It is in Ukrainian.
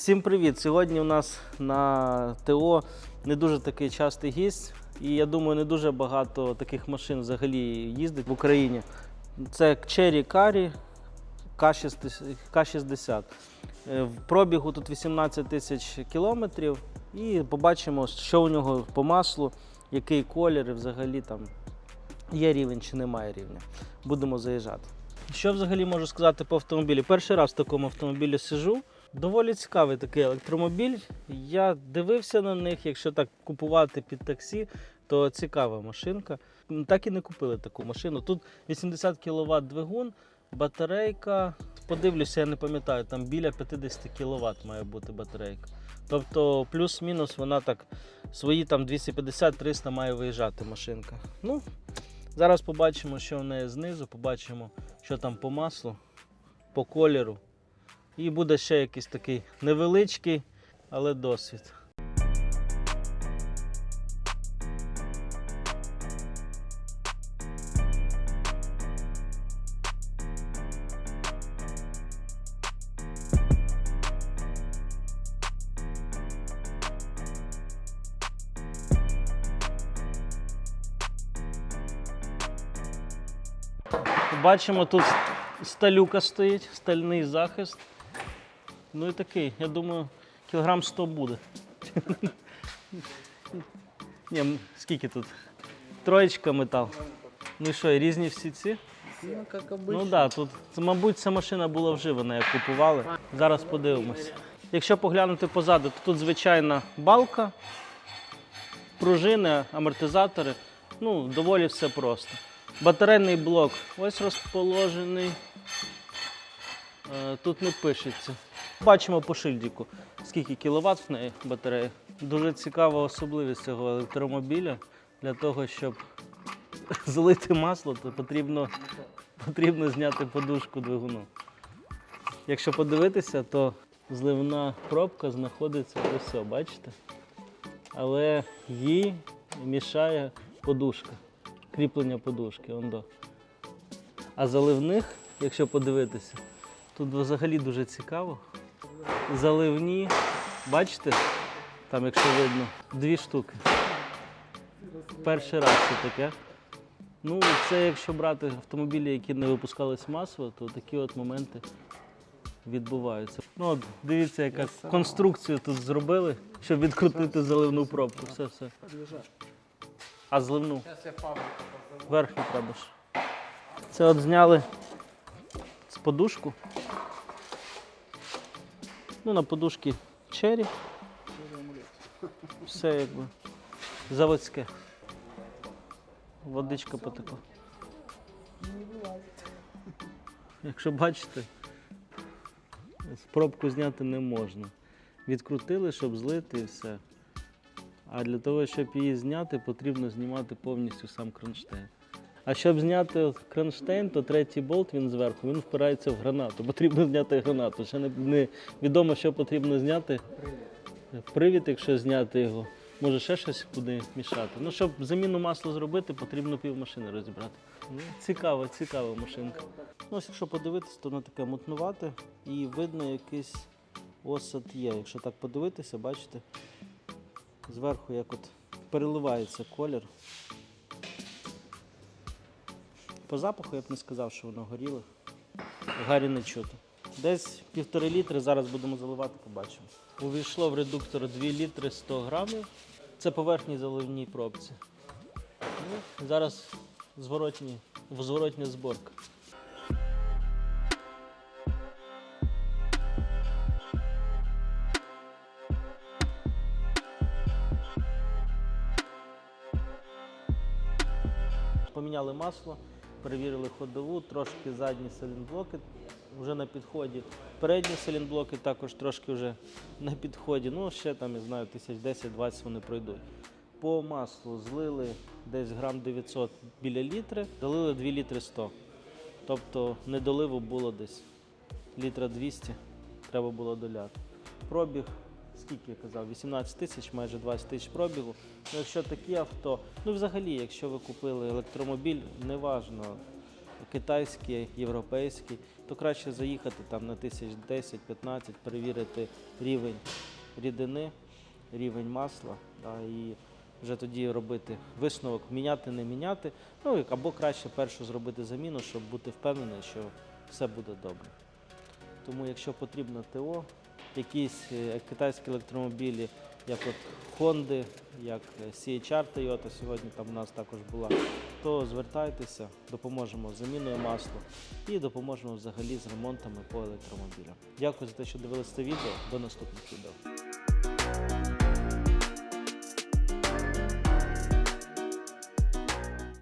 Всім привіт! Сьогодні у нас на ТО не дуже такий частий гість, і я думаю, не дуже багато таких машин взагалі їздить в Україні. Це Cherry Carry К60. К60. Е, В пробігу тут 18 тисяч кілометрів. І побачимо, що у нього по маслу, який колір і взагалі там є рівень чи немає рівня. Будемо заїжджати. Що взагалі можу сказати по автомобілі? Перший раз в такому автомобілі сижу. Доволі цікавий такий електромобіль. Я дивився на них, якщо так купувати під таксі, то цікава машинка. Так і не купили таку машину. Тут 80 кВт двигун, батарейка. Подивлюся, я не пам'ятаю, там біля 50 кВт має бути батарейка. Тобто плюс-мінус вона так свої там 250-300 має виїжджати машинка. Ну, зараз побачимо, що в неї знизу, побачимо, що там по маслу, по кольору. І буде ще якийсь такий невеличкий, але досвід. Бачимо, тут сталюка стоїть, стальний захист. Ну і такий, я думаю, кілограм 100 буде. Ні, скільки тут? Троєчка метал. Ну і що, і різні всі ці? Ну, обычно. Ну так, да, тут, мабуть, ця машина була вживана, як купували. Зараз подивимося. Якщо поглянути позаду, то тут звичайна балка, пружини, амортизатори. Ну, доволі все просто. Батарейний блок ось розположений. Е, Тут не пишеться. Бачимо по шильдику, скільки кіловат в неї батарея. Дуже цікава особливість цього електромобіля. Для того, щоб залити масло, то потрібно, потрібно зняти подушку двигуну. Якщо подивитися, то зливна пробка знаходиться ось, бачите? Але їй мішає подушка, кріплення подушки. ондо. А заливних, якщо подивитися, тут взагалі дуже цікаво. Заливні, бачите, там, якщо видно, дві штуки. Перший раз це таке. Ну, це якщо брати автомобілі, які не випускались масово, то такі от моменти відбуваються. Ну, от дивіться, яка конструкцію тут зробили, щоб відкрутити заливну пробку. Все, все. А зливну? Верхню треба ж. Це от зняли з подушку. Ну, на подушці чері. Все якби заводське. Водичка потекла. Якщо бачите, пробку зняти не можна. Відкрутили, щоб злити і все. А для того, щоб її зняти, потрібно знімати повністю сам кронштейн. А щоб зняти кронштейн, то третій болт він зверху, він впирається в гранату. Потрібно зняти гранату. Ще не, не відомо, що потрібно зняти. Привід, якщо зняти його, може ще щось буде мішати. Ну, щоб заміну масла зробити, потрібно пів машини розібрати. Ну, цікава, цікава машинка. Ну, ось якщо подивитися, то вона таке мутнувате і видно якийсь осад є. Якщо так подивитися, бачите, зверху як от переливається колір. По запаху я б не сказав, що воно горіло. Гарі не чути. Десь півтори літри, зараз будемо заливати, побачимо. Увійшло в редуктор 2 літри 100 грамів. Це по верхній заливній пробці. Ну, зараз зворотні, зворотня зборка. Поміняли масло, перевірили ходову, трошки задні силінблоки вже на підході. Передні силінблоки також трошки вже на підході. Ну, ще там, я знаю, тисяч 10-20 вони пройдуть. По маслу злили десь грам 900 біля літри, долили 2 літри 100. Тобто недоливу було десь літра 200, треба було доляти. Пробіг, скільки я казав, 18 тисяч, майже 20 тисяч пробігу. Ну, якщо такі авто, ну взагалі, якщо ви купили електромобіль, неважно, китайський, європейський, то краще заїхати там на тисяч 10-15, перевірити рівень рідини, рівень масла, да, і вже тоді робити висновок, міняти, не міняти. Ну або краще першу зробити заміну, щоб бути впевнений, що все буде добре. Тому, якщо потрібно ТО, якісь е, китайські електромобілі, як от Honda, як е, CHR Toyota, сьогодні там у нас також була, то звертайтеся, допоможемо з заміною масла і допоможемо взагалі з ремонтами по електромобілям. Дякую за те, що дивилися це відео. До наступних відео.